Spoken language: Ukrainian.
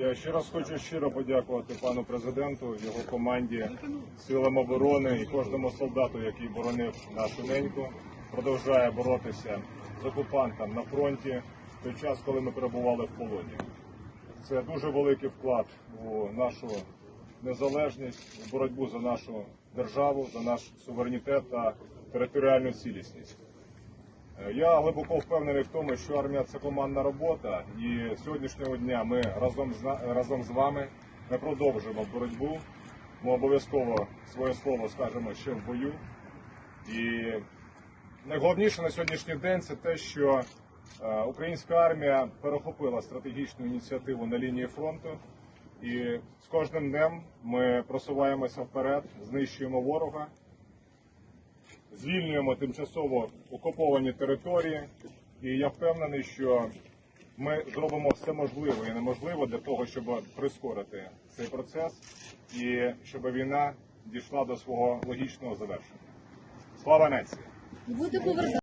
Я ще раз хочу щиро подякувати пану президенту, його команді, силам оборони і кожному солдату, який боронив нашу неньку, продовжує боротися з окупантом на фронті в той час, коли ми перебували в полоні. Це дуже великий вклад у нашу незалежність, у боротьбу за нашу державу, за наш суверенітет та територіальну цілісність. Я глибоко впевнений в тому, що армія це командна робота, і з сьогоднішнього дня ми разом з разом з вами ми продовжимо боротьбу. Ми обов'язково своє слово скажемо ще в бою. І найголовніше на сьогоднішній день це те, що е, українська армія перехопила стратегічну ініціативу на лінії фронту. І з кожним днем ми просуваємося вперед, знищуємо ворога, звільнюємо тимчасово окуповані території. І я впевнений, що ми зробимо все можливе і неможливе для того, щоб прискорити цей процес і щоб війна дійшла до свого логічного завершення. Слава нації!